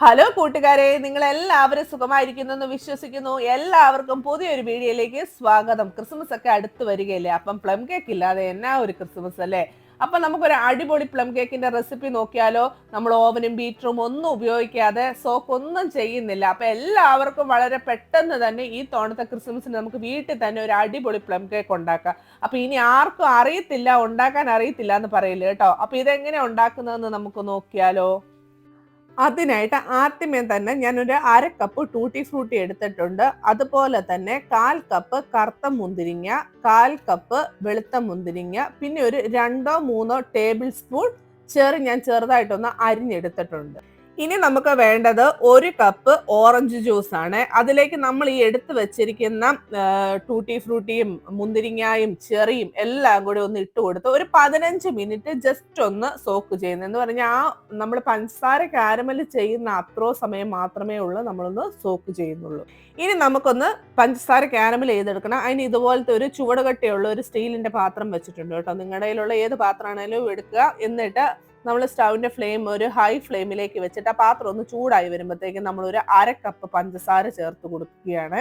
Hello കൂട്ടുകാരെ നിങ്ങൾ എല്ലാവരും സുഖമായിരിക്കുന്നു എന്ന് വിശ്വസിക്കുന്നു. എല്ലാവർക്കും പുതിയൊരു വീഡിയോയിലേക്ക് സ്വാഗതം. ക്രിസ്മസ് ഒക്കെ അടുത്ത് വരികയല്ലേ? അപ്പം പ്ലം കേക്ക് ഇല്ലാതെ എന്നാ ഒരു ക്രിസ്മസ് അല്ലേ? അപ്പൊ നമുക്കൊരു അടിപൊളി പ്ലം കേക്കിന്റെ റെസിപ്പി നോക്കിയാലോ? നമ്മൾ ഓവനും ബീറ്ററും ഒന്നും ഉപയോഗിക്കാതെ സോക്ക് ഒന്നും ചെയ്യുന്നില്ല. അപ്പൊ എല്ലാവർക്കും വളരെ പെട്ടെന്ന് തന്നെ ഈ തോണത്തെ ക്രിസ്മസിന് നമുക്ക് വീട്ടിൽ തന്നെ ഒരു അടിപൊളി പ്ലം കേക്ക് ഉണ്ടാക്കാം. അപ്പൊ ഇനി ആർക്കും അറിയത്തില്ല ഉണ്ടാക്കാൻ അറിയത്തില്ല എന്ന് പറയില്ല കേട്ടോ? അപ്പൊ ഇതെങ്ങനെ ഉണ്ടാക്കുന്നതെന്ന് നമുക്ക് നോക്കിയാലോ? അതിനായിട്ട് ആദ്യമേ തന്നെ ഞാനൊരു അര കപ്പ് ടൂട്ടി ഫ്രൂട്ടി എടുത്തിട്ടുണ്ട്. അതുപോലെ തന്നെ കാൽ കപ്പ് കറുത്ത മുന്തിരിങ്ങ കാൽ കപ്പ് വെളുത്ത മുന്തിരിങ്ങ പിന്നെ ഒരു രണ്ടോ മൂന്നോ ടേബിൾ സ്പൂൺ ചെറു ഞാൻ ചെറുതായിട്ടൊന്ന് അരിഞ്ഞെടുത്തിട്ടുണ്ട്. ഇനി നമുക്ക് വേണ്ടത് ഒരു കപ്പ് ഓറഞ്ച് ജ്യൂസ് ആണ്. അതിലേക്ക് നമ്മൾ ഈ എടുത്തു വെച്ചിരിക്കുന്ന ടൂട്ടി ഫ്രൂട്ടിയും മുന്തിരിങ്ങായും ചെറിയും എല്ലാം കൂടി ഒന്ന് ഇട്ട് കൊടുത്ത് ഒരു പതിനഞ്ച് മിനിറ്റ് ജസ്റ്റ് ഒന്ന് സോക്ക് ചെയ്യുന്നത്. എന്ന് പറഞ്ഞാൽ ആ നമ്മൾ പഞ്ചസാര കാരമൽ ചെയ്യുന്ന അത്രോ സമയം മാത്രമേ ഉള്ളൂ നമ്മളൊന്ന് സോക്ക് ചെയ്യുന്നുള്ളൂ. ഇനി നമുക്കൊന്ന് പഞ്ചസാര കാരമൽ ചെയ്തെടുക്കണം. അതിന് ഇതുപോലത്തെ ഒരു ചുവടുകട്ടിയുള്ള ഒരു സ്റ്റീലിന്റെ പാത്രം വെച്ചിട്ടുണ്ട് കേട്ടോ. നിങ്ങളുടെ കയ്യിലുള്ള ഏത് പാത്രമാണെങ്കിലും എടുക്കുക. എന്നിട്ട് നമ്മൾ സ്റ്റൗവിന്റെ ഫ്ലെയിം ഒരു ഹൈ ഫ്ലെയിമിലേക്ക് വെച്ചിട്ട് ആ പാത്രം ഒന്ന് ചൂടായി വരുമ്പോഴത്തേക്കും നമ്മൾ ഒരു അര കപ്പ് പഞ്ചസാര ചേർത്ത് കൊടുക്കുകയാണ്.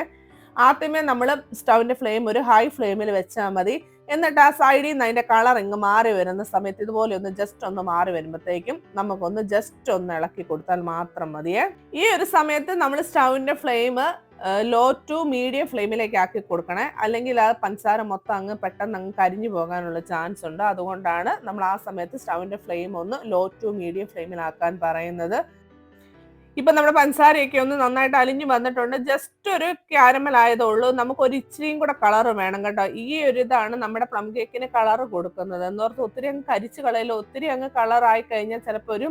ആദ്യമേ നമ്മൾ സ്റ്റൗവിന്റെ ഫ്ലെയിം ഒരു ഹൈ ഫ്ലെയിമിൽ വെച്ചാൽ മതി. എന്നിട്ട് ആ സൈഡിൽ നിന്ന് അതിന്റെ കളർ ഇങ്ങ് മാറി വരുന്ന സമയത്ത് ഇതുപോലെ ഒന്ന് ജസ്റ്റ് ഒന്ന് മാറി വരുമ്പോഴത്തേക്കും നമുക്കൊന്ന് ജസ്റ്റ് ഒന്ന് ഇളക്കി കൊടുത്താൽ മാത്രം മതിയേ. ഈ ഒരു സമയത്ത് നമ്മൾ സ്റ്റൗവിന്റെ ഫ്ലെയിം ലോ ടു മീഡിയം ഫ്ലെയിമിലേക്ക് ആക്കി കൊടുക്കണേ. അല്ലെങ്കിൽ ആ പഞ്ചസാര മൊത്തം അങ്ങ് പെട്ടെന്ന് അങ്ങ് കരിഞ്ഞു പോകാനുള്ള ചാൻസ് ഉണ്ട്. അതുകൊണ്ടാണ് നമ്മൾ ആ സമയത്ത് സ്റ്റൗവിന്റെ ഫ്ലെയിം ഒന്ന് ലോ ടു മീഡിയം ഫ്ലെയിമിലാക്കാൻ പറയുന്നത്. ഇപ്പൊ നമ്മുടെ പഞ്ചസാരയൊക്കെ ഒന്ന് നന്നായിട്ട് അലിഞ്ഞു വന്നിട്ടുണ്ട്. ജസ്റ്റ് ഒരു ക്യാരമൽ ആയതേ ഉള്ളൂ. നമുക്ക് ഒരു ഇച്ചിരിയും കൂടെ കളർ വേണം കേട്ടോ. ഈ ഒരു ഇതാണ് നമ്മുടെ പ്ലം കേക്കിന് കളർ കൊടുക്കുന്നത്. എന്ന് പറഞ്ഞാൽ ഒത്തിരി അങ്ങ് കരിച്ച് കളയില്ല ഒത്തിരി അങ്ങ് കളർ ആയി കഴിഞ്ഞാൽ ചിലപ്പോൾ ഒരു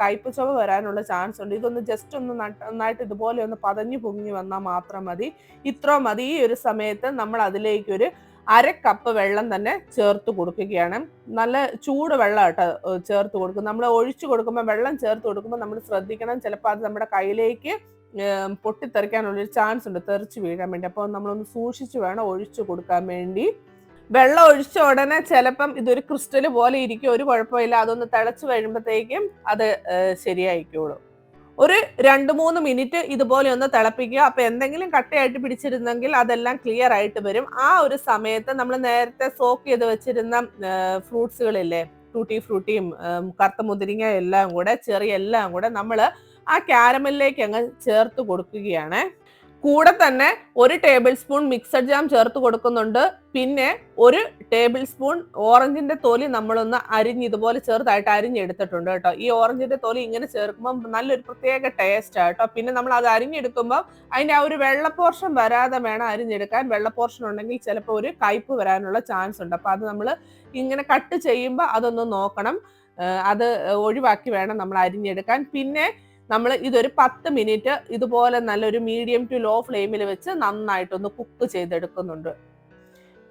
കയ്പ് ചുവ വരാനുള്ള ചാൻസ് ഉണ്ട്. ഇതൊന്ന് ജസ്റ്റ് ഒന്ന് നന്നായിട്ട് ഇതുപോലെ ഒന്ന് പതഞ്ഞു പൊങ്ങി വന്നാൽ മാത്രം മതി. ഇത്ര മതി. ഈ ഒരു സമയത്ത് നമ്മൾ അതിലേക്ക് ഒരു അര കപ്പ് വെള്ളം തന്നെ ചേർത്ത് കൊടുക്കുകയാണ്. നല്ല ചൂട് വെള്ളം കേട്ടോ ചേർത്ത് കൊടുക്കും. നമ്മൾ ഒഴിച്ചു കൊടുക്കുമ്പോൾ വെള്ളം ചേർത്ത് കൊടുക്കുമ്പോൾ നമ്മൾ ശ്രദ്ധിക്കണം. ചിലപ്പോൾ അത് നമ്മുടെ കയ്യിലേക്ക് പൊട്ടിത്തെറിക്കാനുള്ളൊരു ചാൻസ് ഉണ്ട് തെറിച്ച് വീഴാൻ വേണ്ടി. അപ്പോൾ നമ്മളൊന്ന് സൂക്ഷിച്ച് വേണം ഒഴിച്ചു കൊടുക്കാൻ വേണ്ടി. വെള്ളം ഒഴിച്ച ഉടനെ ചിലപ്പം ഇതൊരു ക്രിസ്റ്റൽ പോലെ ഇരിക്കും. ഒരു കുഴപ്പമില്ല. അതൊന്ന് തിളച്ച് വരുമ്പോഴത്തേക്കും അത് ശരിയായിക്കോളും. ഒരു രണ്ട് മൂന്ന് മിനിറ്റ് ഇതുപോലെ ഒന്ന് തിളപ്പിക്കുക. അപ്പൊ എന്തെങ്കിലും കട്ടയായിട്ട് പിടിച്ചിരുന്നെങ്കിൽ അതെല്ലാം ക്ലിയർ ആയിട്ട് വരും. ആ ഒരു സമയത്ത് നമ്മൾ നേരത്തെ സോക്ക് ചെയ്ത് വെച്ചിരുന്ന ഫ്രൂട്ട്സുകളില്ലേ? ടൂട്ടി ഫ്രൂട്ടിയും കറുത്ത മുതിരിങ്ങ എല്ലാം കൂടെ ചെറിയ എല്ലാം കൂടെ നമ്മൾ ആ ക്യാരമലിലേക്ക് അങ്ങ് ചേർത്ത് കൊടുക്കുകയാണ്. കൂടെ തന്നെ ഒരു ടേബിൾ സ്പൂൺ മിക്സഡ് ജാം ചേർത്ത് കൊടുക്കുന്നുണ്ട്. പിന്നെ ഒരു ടേബിൾ സ്പൂൺ ഓറഞ്ചിന്റെ തൊലി നമ്മളൊന്ന് അരിഞ്ഞ് ഇതുപോലെ ചെറുതായിട്ട് അരിഞ്ഞെടുത്തിട്ടുണ്ട് കേട്ടോ. ഈ ഓറഞ്ചിന്റെ തൊലി ഇങ്ങനെ ചേർക്കുമ്പോൾ നല്ലൊരു പ്രത്യേക ടേസ്റ്റ് കേട്ടോ. പിന്നെ നമ്മൾ അത് അരിഞ്ഞെടുക്കുമ്പോൾ അതിന്റെ ആ ഒരു വെള്ള പോർഷൻ വരാതെ വേണം അരിഞ്ഞെടുക്കാൻ. വെള്ള പോർഷൻ ഉണ്ടെങ്കിൽ ചിലപ്പോൾ ഒരു കയ്പ് വരാനുള്ള ചാൻസ് ഉണ്ട്. അപ്പോൾ അത് നമ്മൾ ഇങ്ങനെ കട്ട് ചെയ്യുമ്പോൾ അതൊന്ന് നോക്കണം. അത് ഒഴിവാക്കി വേണം നമ്മൾ അരിഞ്ഞെടുക്കാൻ. പിന്നെ നമ്മൾ ഇതൊരു പത്ത് മിനിറ്റ് ഇതുപോലെ നല്ലൊരു മീഡിയം ടു ലോ ഫ്ലെയിമിൽ വെച്ച് നന്നായിട്ടൊന്ന് കുക്ക് ചെയ്തെടുക്കുന്നുണ്ട്.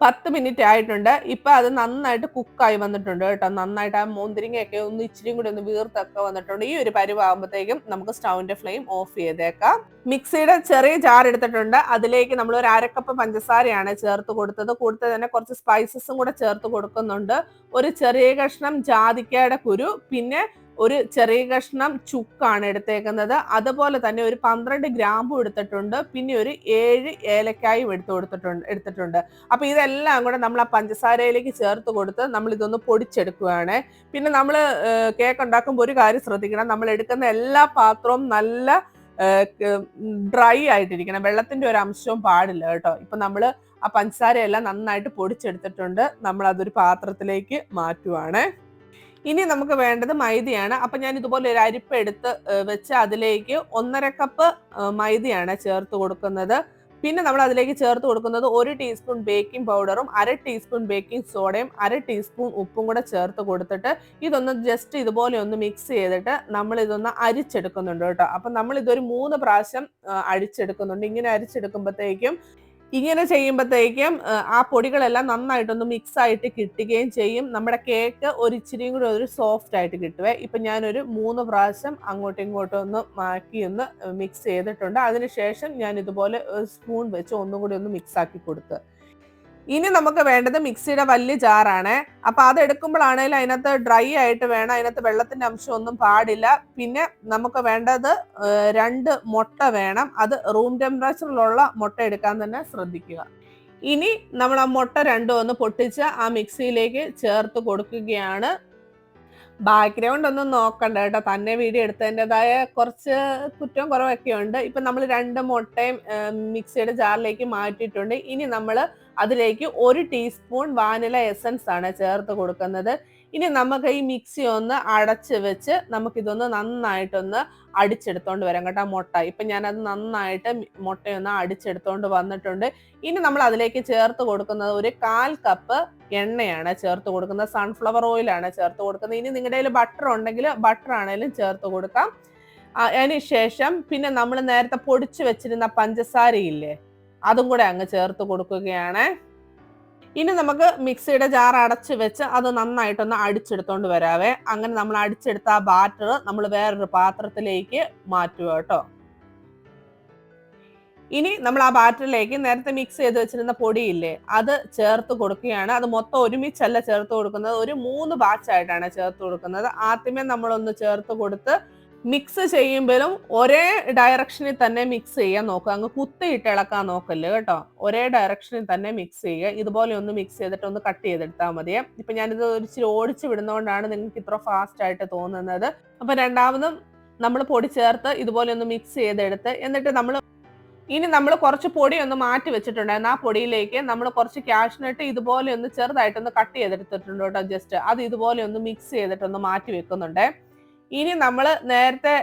പത്ത് മിനിറ്റ് ആയിട്ടുണ്ട്. ഇപ്പൊ അത് നന്നായിട്ട് കുക്കായി വന്നിട്ടുണ്ട് കേട്ടോ. നന്നായിട്ട് ആ മോന്തിരിങ്ങയൊക്കെ ഒന്ന് ഇച്ചിരി കൂടി ഒന്ന് വീർത്തൊക്കെ വന്നിട്ടുണ്ട്. ഈ ഒരു പരിവാകുമ്പോഴത്തേക്കും നമുക്ക് സ്റ്റൗവിന്റെ ഫ്ലെയിം ഓഫ് ചെയ്തേക്കാം. മിക്സിയുടെ ചെറിയ ജാർ എടുത്തിട്ടുണ്ട്. അതിലേക്ക് നമ്മൾ ഒരു അരക്കപ്പ് പഞ്ചസാരയാണ് ചേർത്ത് കൊടുത്തത്. കൂടാതെ തന്നെ കുറച്ച് സ്പൈസസും കൂടെ ചേർത്ത് കൊടുക്കുന്നുണ്ട്. ഒരു ചെറിയ കഷ്ണം ജാതിക്കയുടെ കുരു പിന്നെ ഒരു ചെറിയ കഷ്ണം ചുക്കാണ് എടുത്തേക്കുന്നത്. അതുപോലെ തന്നെ ഒരു പന്ത്രണ്ട് ഗ്രാമ്പും എടുത്തിട്ടുണ്ട്. പിന്നെ ഒരു ഏഴ് ഏലക്കായും എടുത്തു കൊടുത്തിട്ടുണ്ട് എടുത്തിട്ടുണ്ട്. അപ്പൊ ഇതെല്ലാം കൂടെ നമ്മൾ ആ പഞ്ചസാരയിലേക്ക് ചേർത്ത് കൊടുത്ത് നമ്മൾ ഇതൊന്ന് പൊടിച്ചെടുക്കുകയാണ്. പിന്നെ നമ്മൾ കേക്ക് ഉണ്ടാക്കുമ്പോൾ ഒരു കാര്യം ശ്രദ്ധിക്കണം. നമ്മൾ എടുക്കുന്ന എല്ലാ പാത്രവും നല്ല ഡ്രൈ ആയിട്ടിരിക്കണം. വെള്ളത്തിന്റെ ഒരു അംശവും പാടില്ല കേട്ടോ. ഇപ്പൊ നമ്മൾ ആ പഞ്ചസാരയെല്ലാം നന്നായിട്ട് പൊടിച്ചെടുത്തിട്ടുണ്ട്. നമ്മൾ അതൊരു പാത്രത്തിലേക്ക് മാറ്റുവാണ്. ഇനി നമുക്ക് വേണ്ടത് മൈദയാണ്. അപ്പൊ ഞാൻ ഇതുപോലെ ഒരു അരിപ്പ എടുത്ത് വെച്ച് അതിലേക്ക് ഒന്നര കപ്പ് മൈദയാണ് ചേർത്ത് കൊടുക്കുന്നത്. പിന്നെ നമ്മൾ അതിലേക്ക് ചേർത്ത് കൊടുക്കുന്നത് ഒരു ടീസ്പൂൺ ബേക്കിംഗ് പൗഡറും അര ടീസ്പൂൺ ബേക്കിംഗ് സോഡയും അര ടീസ്പൂൺ ഉപ്പും കൂടെ ചേർത്ത് കൊടുത്തിട്ട് ഇതൊന്ന് ജസ്റ്റ് ഇതുപോലെ ഒന്ന് മിക്സ് ചെയ്തിട്ട് നമ്മൾ ഇതൊന്ന് അരിച്ചെടുക്കുന്നുണ്ട് കേട്ടോ. അപ്പം നമ്മൾ ഇതൊരു മൂന്ന് പ്രാവശ്യം അരിച്ചെടുക്കുന്നുണ്ട്. ഇങ്ങനെ അരിച്ചെടുക്കുമ്പോഴത്തേക്കും ഇങ്ങനെ ചെയ്യുമ്പോഴത്തേക്കും ആ പൊടികളെല്ലാം നന്നായിട്ടൊന്ന് മിക്സ് ആയിട്ട് കിട്ടുകയും ചെയ്യും. നമ്മുടെ കേക്ക് ഒരു ഇച്ചിരിയും കൂടി ഒരു സോഫ്റ്റ് ആയിട്ട് കിട്ടുവേ. ഇപ്പം ഞാനൊരു മൂന്ന് പ്രാവശ്യം അങ്ങോട്ടും ഇങ്ങോട്ടും ഒന്ന് മാക്കി ഒന്ന് മിക്സ് ചെയ്തിട്ടുണ്ട്. അതിനുശേഷം ഞാൻ ഇതുപോലെ സ്പൂൺ വെച്ച് ഒന്നും കൂടി ഒന്ന് മിക്സ് ആക്കി കൊടുത്ത്. ഇനി നമുക്ക് വേണ്ടത് മിക്സിയുടെ വലിയ ജാറാണ്. അപ്പൊ അത് എടുക്കുമ്പോഴാണെങ്കിലും അതിനകത്ത് ഡ്രൈ ആയിട്ട് വേണം. അതിനകത്ത് വെള്ളത്തിന്റെ അംശം ഒന്നും പാടില്ല. പിന്നെ നമുക്ക് വേണ്ടത് രണ്ട് മുട്ട വേണം. അത് റൂം ടെമ്പറേച്ചറിലുള്ള മുട്ട എടുക്കാൻ തന്നെ ശ്രദ്ധിക്കുക. ഇനി നമ്മൾ ആ മുട്ട രണ്ടും ഒന്ന് പൊട്ടിച്ച് ആ മിക്സിയിലേക്ക് ചേർത്ത് കൊടുക്കുകയാണ്. ബാക്ക്ഗ്രൗണ്ട് ഒന്നും നോക്കണ്ട കേട്ടോ. തന്നെ വീഡിയോ എടുത്തതിന്റെതായ കുറച്ച് കുറ്റവും കുറവൊക്കെ ഉണ്ട്. ഇപ്പം നമ്മൾ രണ്ട് മുട്ടയും മിക്സിയുടെ ജാറിലേക്ക് മാറ്റിയിട്ടുണ്ട്. ഇനി നമ്മൾ അതിലേക്ക് ഒരു ടീസ്പൂൺ വാനില എസൻസ് ആണ് ചേർത്ത് കൊടുക്കുന്നത്. ഇനി നമുക്ക് ഈ മിക്സി ഒന്ന് അടച്ച് വെച്ച് നമുക്കിതൊന്ന് നന്നായിട്ടൊന്ന് അടിച്ചെടുത്തോണ്ട് വരാം കേട്ടോ മുട്ട. ഇപ്പൊ ഞാനത് നന്നായിട്ട് മുട്ടയൊന്ന് അടിച്ചെടുത്തോണ്ട് വന്നിട്ടുണ്ട്. ഇനി നമ്മൾ അതിലേക്ക് ചേർത്ത് കൊടുക്കുന്നത് ഒരു കാൽ കപ്പ് എണ്ണയാണ് ചേർത്ത് കൊടുക്കുന്നത്. സൺഫ്ലവർ ഓയിലാണ് ചേർത്ത് കൊടുക്കുന്നത്. ഇനി നിങ്ങളുടെ കയ്യിൽ ബട്ടർ ഉണ്ടെങ്കിൽ ബട്ടർ ആണെങ്കിലും ചേർത്ത് കൊടുക്കാം. അതിനുശേഷം അതിന് ശേഷം പിന്നെ നമ്മൾ നേരത്തെ പൊടിച്ചു വെച്ചിരുന്ന പഞ്ചസാരയില്ലേ അതും കൂടെ അങ്ങ് ചേർത്ത് കൊടുക്കുകയാണ്. ഇനി നമുക്ക് മിക്സിയുടെ ജാർ അടച്ച് വെച്ച് അത് നന്നായിട്ടൊന്ന് അടിച്ചെടുത്തോണ്ട് വരാവേ. അങ്ങനെ നമ്മൾ അടിച്ചെടുത്ത ആ ബാറ്റർ നമ്മൾ വേറൊരു പാത്രത്തിലേക്ക് മാറ്റുക കേട്ടോ. ഇനി നമ്മൾ ആ ബാറ്ററിലേക്ക് നേരത്തെ മിക്സ് ചെയ്ത് വെച്ചിരുന്ന പൊടിയില്ലേ അത് ചേർത്ത് കൊടുക്കുകയാണ്. അത് മൊത്തം ഒരുമിച്ചല്ല ചേർത്ത് കൊടുക്കുന്നത്. ഒരു മൂന്ന് ബാച്ചായിട്ടാണ് ചേർത്ത് കൊടുക്കുന്നത്. ആദ്യമേ നമ്മളൊന്ന് ചേർത്ത് കൊടുത്ത് മിക്സ് ചെയ്യുമ്പോഴും ഒരേ ഡയറക്ഷനിൽ തന്നെ മിക്സ് ചെയ്യാൻ നോക്കുക. അങ്ങ് കുത്തിയിട്ട് ഇളക്കാൻ നോക്കല്ലേ കേട്ടോ. ഒരേ ഡയറക്ഷനിൽ തന്നെ മിക്സ് ചെയ്യുക. ഇതുപോലെ ഒന്ന് മിക്സ് ചെയ്തിട്ട് ഒന്ന് കട്ട് ചെയ്തെടുത്താൽ മതിയെ ഇപ്പൊ ഞാനിത് ഒരിച്ചിരി ഓടിച്ച് വിടുന്നതുകൊണ്ടാണ് നിങ്ങൾക്ക് ഇത്ര ഫാസ്റ്റ് ആയിട്ട് തോന്നുന്നത്. അപ്പൊ രണ്ടാമതും നമ്മൾ പൊടി ചേർത്ത് ഇതുപോലെ ഒന്ന് മിക്സ് ചെയ്തെടുത്ത് എന്നിട്ട് നമ്മൾ ഇനി നമ്മൾ കുറച്ച് പൊടി ഒന്ന് മാറ്റി വെച്ചിട്ടുണ്ടായിരുന്നു. ആ പൊടിയിലേക്ക് നമ്മൾ കുറച്ച് കാഷ്നട്ട് ഇതുപോലെ ഒന്ന് ചെറുതായിട്ടൊന്ന് കട്ട് ചെയ്തെടുത്തിട്ടുണ്ട് കേട്ടോ ജസ്റ്റ് അത് ഇതുപോലെ ഒന്ന് മിക്സ് ചെയ്തിട്ടൊന്ന് മാറ്റി വെക്കുന്നുണ്ട്. ഇനി നമ്മൾ നേരത്തെ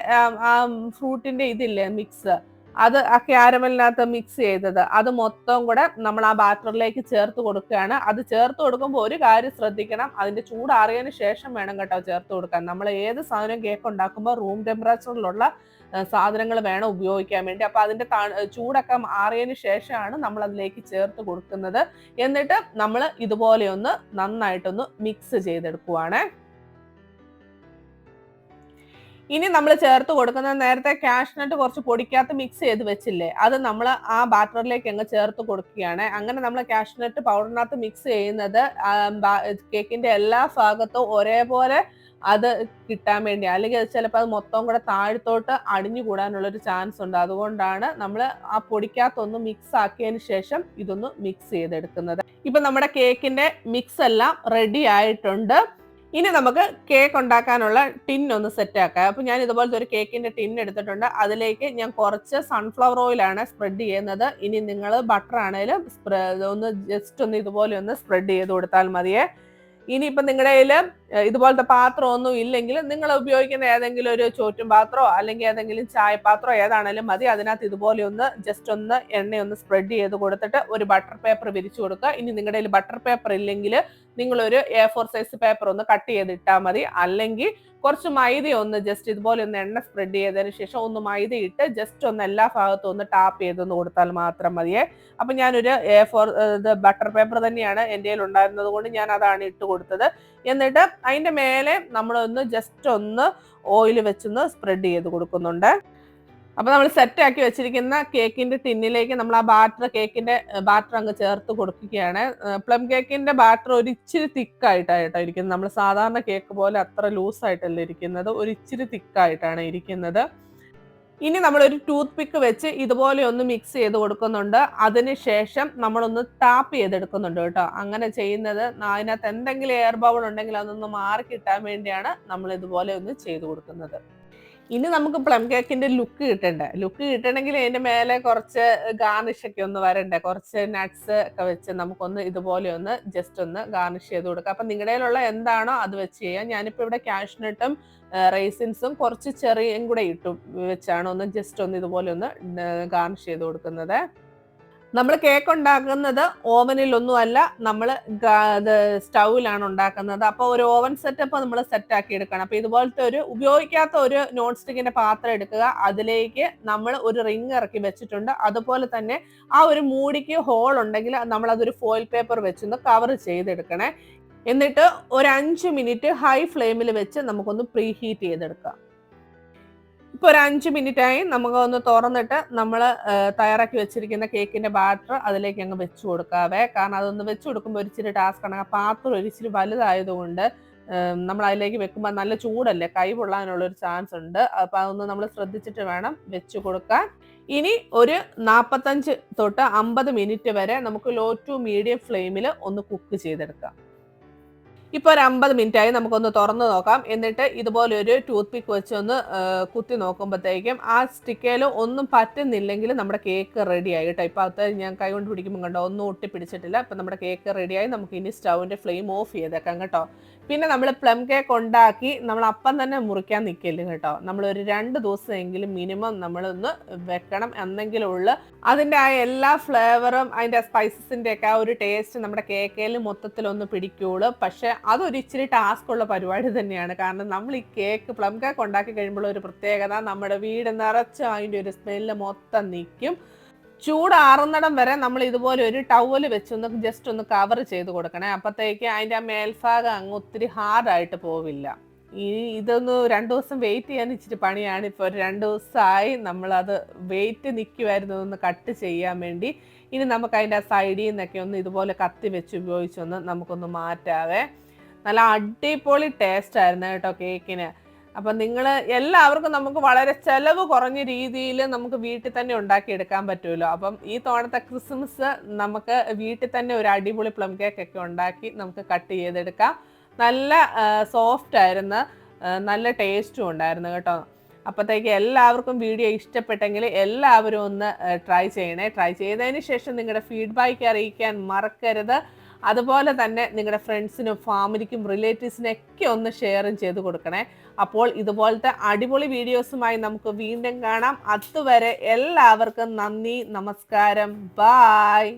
ഫ്രൂട്ടിന്റെ ഇതില്ലേ മിക്സ് അത് ആ ക്യാരമലിനകത്ത് മിക്സ് ചെയ്തത്. അത് മൊത്തം കൂടെ നമ്മൾ ആ ബാറ്ററിലേക്ക് ചേർത്ത് കൊടുക്കുകയാണ്. അത് ചേർത്ത് കൊടുക്കുമ്പോൾ ഒരു കാര്യം ശ്രദ്ധിക്കണം. അതിന്റെ ചൂടാറിയതിന് ശേഷം വേണം കേട്ടോ ചേർത്ത് കൊടുക്കാൻ. നമ്മൾ ഏത് സാധനം കേക്ക് ഉണ്ടാക്കുമ്പോൾ റൂം ടെമ്പറേച്ചറിലുള്ള സാധനങ്ങൾ വേണം ഉപയോഗിക്കാൻ വേണ്ടി. അപ്പൊ അതിന്റെ ചൂടൊക്കെ മാറിയതിന് ശേഷമാണ് നമ്മൾ അതിലേക്ക് ചേർത്ത് കൊടുക്കുന്നത്. എന്നിട്ട് നമ്മൾ ഇതുപോലെ ഒന്ന് നന്നായിട്ടൊന്ന് മിക്സ് ചെയ്തെടുക്കുവാണ്. ഇനി നമ്മൾ ചേർത്ത് കൊടുക്കുന്ന നേരത്തെ കാഷ്നട്ട് കുറച്ച് പൊടിക്കകത്ത് മിക്സ് ചെയ്ത് വെച്ചില്ലേ അത് നമ്മൾ ആ ബാറ്ററിലേക്ക് അങ്ങ് ചേർത്ത് കൊടുക്കുകയാണ്. അങ്ങനെ നമ്മൾ കാഷ്നട്ട് പൗഡറിനകത്ത് മിക്സ് ചെയ്യുന്നത് കേക്കിന്റെ എല്ലാ ഭാഗത്തും ഒരേപോലെ അത് കിട്ടാൻ വേണ്ടി അല്ലെങ്കിൽ അത് ചിലപ്പോൾ അത് മൊത്തം കൂടെ താഴത്തോട്ട് അടിഞ്ഞു കൂടാനുള്ളൊരു ചാൻസ് ഉണ്ട്. അതുകൊണ്ടാണ് നമ്മൾ ആ പൊടിക്കകത്തൊന്ന് മിക്സ് ആക്കിയതിന് ശേഷം ഇതൊന്ന് മിക്സ് ചെയ്തെടുക്കുന്നത്. ഇപ്പം നമ്മുടെ കേക്കിന്റെ മിക്സ് എല്ലാം റെഡി ആയിട്ടുണ്ട്. ഇനി നമുക്ക് കേക്ക് ഉണ്ടാക്കാനുള്ള ടിൻ ഒന്ന് സെറ്റ് ആക്കാം. അപ്പൊ ഞാൻ ഇതുപോലത്തെ ഒരു കേക്കിന്റെ ടിൻ എടുത്തിട്ടുണ്ട്. അതിലേക്ക് ഞാൻ കുറച്ച് സൺഫ്ലവർ ഓയിലാണ് സ്പ്രെഡ് ചെയ്യുന്നത്. ഇനി നിങ്ങൾ ബട്ടർ ആണെങ്കിലും ഒന്ന് ജസ്റ്റ് ഒന്ന് ഇതുപോലെ ഒന്ന് സ്പ്രെഡ് ചെയ്ത് കൊടുത്താൽ മതിയേ. ഇനിയിപ്പോൾ നിങ്ങളുടെ കയ്യിൽ ഇതുപോലത്തെ പാത്രം ഒന്നും ഇല്ലെങ്കിൽ നിങ്ങൾ ഉപയോഗിക്കുന്ന ഏതെങ്കിലും ഒരു ചോറ്റും പാത്രമോ അല്ലെങ്കിൽ ഏതെങ്കിലും ചായപാത്രമോ ഏതാണേലും മതി. അതിനകത്ത് ഇതുപോലെ ഒന്ന് ജസ്റ്റ് ഒന്ന് എണ്ണ ഒന്ന് സ്പ്രെഡ് ചെയ്ത് കൊടുത്തിട്ട് ഒരു ബട്ടർ പേപ്പർ വിരിച്ചു കൊടുക്കുക. ഇനി നിങ്ങളുടെ കയ്യിൽ ബട്ടർ പേപ്പർ ഇല്ലെങ്കിൽ നിങ്ങളൊരു എ ഫോർ സൈസ് പേപ്പർ ഒന്ന് കട്ട് ചെയ്ത് ഇട്ടാൽ മതി. അല്ലെങ്കിൽ കുറച്ച് മൈദ ഒന്ന് ജസ്റ്റ് ഇതുപോലെ ഒന്ന് എണ്ണ സ്പ്രെഡ് ചെയ്തതിന് ശേഷം ഒന്ന് മൈദ ഇട്ട് ജസ്റ്റ് ഒന്ന് എല്ലാ ഭാഗത്തും ഒന്ന് ടാപ്പ് ചെയ്തൊന്ന് കൊടുത്താൽ മാത്രം മതിയേ. അപ്പം ഞാനൊരു എ ഫോർ ഇത് ബട്ടർ പേപ്പർ തന്നെയാണ് എന്റെ കയ്യിൽ ഉണ്ടായിരുന്നത് കൊണ്ട് ഞാൻ അതാണ് ഇട്ട് കൊടുത്തത്. എന്നിട്ട് അതിന്റെ മേലെ നമ്മളൊന്ന് ജസ്റ്റ് ഒന്ന് ഓയിൽ വെച്ചൊന്ന് സ്പ്രെഡ് ചെയ്ത് കൊടുക്കുന്നുണ്ട്. അപ്പോൾ നമ്മൾ സെറ്റ് ആക്കി വെച്ചിരിക്കുന്ന കേക്കിന്റെ ടിന്നിലേക്ക് നമ്മൾ ആ ബാറ്റർ കേക്കിന്റെ ബാറ്റർ അങ്ങ് ചേർത്ത് കൊടുക്കുകയാണ്. പ്ലം കേക്കിന്റെ ബാറ്റർ ഒരു ഇച്ചിരി തിക്കായിട്ടാണ് കേട്ടോ ഇരിക്കുന്നത്. നമ്മൾ സാധാരണ കേക്ക് പോലെ അത്ര ലൂസ് ആയിട്ടല്ല ഇരിക്കുന്നത്. ഒരു ഇച്ചിരി തിക്കായിട്ടാണ് ഇരിക്കുന്നത്. ഇനി നമ്മൾ ഒരു ടൂത്ത് പിക്ക് വെച്ച് ഇതുപോലെ ഒന്ന് മിക്സ് ചെയ്ത് കൊടുക്കുന്നുണ്ട്. അതിനുശേഷം നമ്മളൊന്ന് ടാപ്പ് ചെയ്തെടുക്കുന്നുണ്ട് കേട്ടോ. അങ്ങനെ ചെയ്യുന്നത് അതിനകത്ത് എന്തെങ്കിലും എയർ ബബിൾ ഉണ്ടെങ്കിൽ അതൊന്ന് മാറി കിട്ടാൻ വേണ്ടിയാണ് നമ്മൾ ഇതുപോലെ ഒന്ന് ചെയ്ത് കൊടുക്കുന്നത്. ഇനി നമുക്ക് പ്ലം കേക്കിന്റെ ലുക്ക് കിട്ടണ്ടേ? ലുക്ക് കിട്ടണമെങ്കിൽ അതിന്റെ മേലെ കുറച്ച് ഗാർണിഷ് ഒക്കെ ഒന്ന് വരണ്ടേ? കുറച്ച് നട്ട്സ് ഒക്കെ വെച്ച് നമുക്കൊന്ന് ഇതുപോലെ ഒന്ന് ജസ്റ്റ് ഒന്ന് ഗാർണിഷ് ചെയ്ത് കൊടുക്കാം. അപ്പൊ നിങ്ങളുടെ എന്താണോ അത് വെച്ച് ചെയ്യാം. ഞാനിപ്പോ ഇവിടെ കാഷ്നട്ടും റൈസിൻസും കുറച്ച് ചെറിയും കൂടെ ഇട്ടു വെച്ചാണ് ഒന്ന് ജസ്റ്റ് ഒന്ന് ഇതുപോലെ ഒന്ന് ഗാർണിഷ് ചെയ്ത് കൊടുക്കുന്നത്. നമ്മൾ കേക്ക് ഉണ്ടാക്കുന്നത് ഓവനിലൊന്നും അല്ല നമ്മൾ സ്റ്റൗവിലാണ് ഉണ്ടാക്കുന്നത്. അപ്പോൾ ഒരു ഓവൻ സെറ്റപ്പ് നമ്മൾ സെറ്റ് ആക്കി എടുക്കണം. അപ്പോൾ ഇതുപോലത്തെ ഒരു ഉപയോഗിക്കാത്ത ഒരു നോൺ സ്റ്റിക്കിന്റെ പാത്രം എടുക്കുക. അതിലേക്ക് നമ്മൾ ഒരു റിങ് ഇറക്കി വെച്ചിട്ടുണ്ട്. അതുപോലെ തന്നെ ആ ഒരു മൂടിക്ക് ഹോൾ ഉണ്ടെങ്കിൽ നമ്മൾ അതൊരു ഫോയിൽ പേപ്പർ വെച്ചൊന്ന് കവർ ചെയ്തെടുക്കണേ. എന്നിട്ട് ഒരു അഞ്ച് മിനിറ്റ് ഹൈ ഫ്ലെയിമിൽ വെച്ച് നമുക്കൊന്ന് പ്രീ ഹീറ്റ് ചെയ്തെടുക്കാം ഇപ്പൊ ഒരു അഞ്ച് മിനിറ്റ് ആയി നമുക്ക് ഒന്ന് തുറന്നിട്ട് നമ്മൾ തയ്യാറാക്കി വെച്ചിരിക്കുന്ന കേക്കിന്റെ ബാറ്റർ അതിലേക്ക് അങ്ങ് വെച്ച് കൊടുക്കാവേ. കാരണം അതൊന്ന് വെച്ച് കൊടുക്കുമ്പോൾ ഒരിച്ചിരി ടാസ്ക് ആ പാത്രം ഒരിച്ചിരി വലുതായതുകൊണ്ട് നമ്മൾ അതിലേക്ക് വെക്കുമ്പോൾ നല്ല ചൂടല്ലേ? കൈ പൊള്ളാനുള്ള ഒരു ചാൻസ് ഉണ്ട്. അപ്പൊ അതൊന്ന് നമ്മൾ ശ്രദ്ധിച്ചിട്ട് വേണം വെച്ച് കൊടുക്കാൻ. ഇനി ഒരു നാൽപ്പത്തഞ്ച് തൊട്ട് അമ്പത് മിനിറ്റ് വരെ നമുക്ക് ലോ ടു മീഡിയം ഫ്ലെയിമിൽ ഒന്ന് കുക്ക് ചെയ്തെടുക്കാം. ഇപ്പൊ ഒരു അമ്പത് മിനിറ്റ് ആയി നമുക്കൊന്ന് തുറന്നു നോക്കാം. എന്നിട്ട് ഇതുപോലെ ഒരു ടൂത്ത് പിക്ക് വെച്ച് ഒന്ന് കുത്തി നോക്കുമ്പോഴത്തേക്കും ആ സ്റ്റിക്കേൽ ഒന്നും പറ്റുന്നില്ലെങ്കിൽ നമ്മുടെ കേക്ക് റെഡിയായി കേട്ടോ. ഇപ്പൊ അത് ഞാൻ കൈ കൊണ്ട് പിടിക്കുമ്പോൾ കണ്ടോ ഒന്നും ഒട്ടി പിടിച്ചിട്ടില്ല ഇപ്പൊ നമ്മുടെ കേക്ക് റെഡിയായി നമുക്ക് ഇനി സ്റ്റൗവിന്റെ ഫ്ലെയിം ഓഫ് ചെയ്തേക്കാം കേട്ടോ. പിന്നെ നമ്മൾ പ്ലം കേക്ക് ഉണ്ടാക്കി നമ്മൾ അപ്പം തന്നെ മുറിക്കാൻ നിൽക്കില്ല കേട്ടോ. നമ്മൾ ഒരു രണ്ട് ദിവസമെങ്കിലും മിനിമം നമ്മളൊന്ന് വെക്കണം എന്നെങ്കിലും ഉള്ളു അതിന്റെ ആ എല്ലാ ഫ്ലേവറും അതിന്റെ സ്പൈസസിന്റെ ഒക്കെ ആ ഒരു ടേസ്റ്റ് നമ്മുടെ കേക്കയിൽ മൊത്തത്തിലൊന്ന് പിടിക്കുള്ളൂ പക്ഷെ അതൊരു ഇച്ചിരി ടാസ്ക് ഉള്ള പരിപാടി തന്നെയാണ്. കാരണം നമ്മൾ ഈ കേക്ക് പ്ലം കേക്ക് ഉണ്ടാക്കി കഴിയുമ്പോൾ ഒരു പ്രത്യേകത നമ്മുടെ വീട് നിറച്ച് അതിന്റെ ഒരു സ്മെല്ല് മൊത്തം നിൽക്കും ചൂടാറുന്നിടം വരെ നമ്മൾ ഇതുപോലെ ഒരു ടവൽ വെച്ചൊന്ന് ജസ്റ്റ് ഒന്ന് കവർ ചെയ്ത് കൊടുക്കണേ. അപ്പോഴത്തേക്ക് അതിന്റെ ആ മേൽഭാഗം അങ്ങ് ഒത്തിരി ഹാർഡായിട്ട് പോവില്ല. ഈ ഇതൊന്ന് രണ്ട് ദിവസം വെയിറ്റ് ചെയ്യാൻ ഇച്ചിരി പണിയാണ്. ഇപ്പോൾ ഒരു രണ്ട് ദിവസമായി നമ്മളത് വെയിറ്റ് നിൽക്കുമായിരുന്നു ഒന്ന് കട്ട് ചെയ്യാൻ വേണ്ടി. ഇനി നമുക്ക് അതിന്റെ ആ സൈഡിൽ നിന്നൊക്കെ ഒന്ന് ഇതുപോലെ കത്തി വെച്ച് ഉപയോഗിച്ചൊന്ന് നമുക്കൊന്ന് മാറ്റാവേ. നല്ല അടിപൊളി ടേസ്റ്റ് ആയിരുന്നു കേട്ടോ കേക്കിന് അപ്പം നിങ്ങൾ എല്ലാവർക്കും നമുക്ക് വളരെ ചെലവ് കുറഞ്ഞ രീതിയിൽ നമുക്ക് വീട്ടിൽ തന്നെ ഉണ്ടാക്കിയെടുക്കാൻ പറ്റുമല്ലോ. അപ്പം ഈ തോണത്തെ ക്രിസ്മസ് നമുക്ക് വീട്ടിൽ തന്നെ ഒരു അടിപൊളി പ്ലം കേക്ക് ഒക്കെ ഉണ്ടാക്കി നമുക്ക് കട്ട് ചെയ്തെടുക്കാം. നല്ല സോഫ്റ്റ് ആയിരുന്നു. നല്ല ടേസ്റ്റും ഉണ്ടായിരുന്നു കേട്ടോ. അപ്പോഴത്തേക്ക് എല്ലാവർക്കും വീഡിയോ ഇഷ്ടപ്പെട്ടെങ്കിൽ എല്ലാവരും ഒന്ന് ട്രൈ ചെയ്യണേ. ട്രൈ ചെയ്തതിന് ശേഷം നിങ്ങളുടെ ഫീഡ്ബാക്ക് അറിയിക്കാൻ മറക്കരുത്. അതുപോലെ തന്നെ നിങ്ങളുടെ ഫ്രണ്ട്സിനും ഫാമിലിക്കും റിലേറ്റീവ്സിനൊക്കെ ഒന്ന് ഷെയറും ചെയ്ത് കൊടുക്കണേ. അപ്പോൾ ഇതുപോലത്തെ അടിപൊളി വീഡിയോസുമായി നമുക്ക് വീണ്ടും കാണാം. അതുവരെ എല്ലാവർക്കും നന്ദി നമസ്കാരം. ബായ്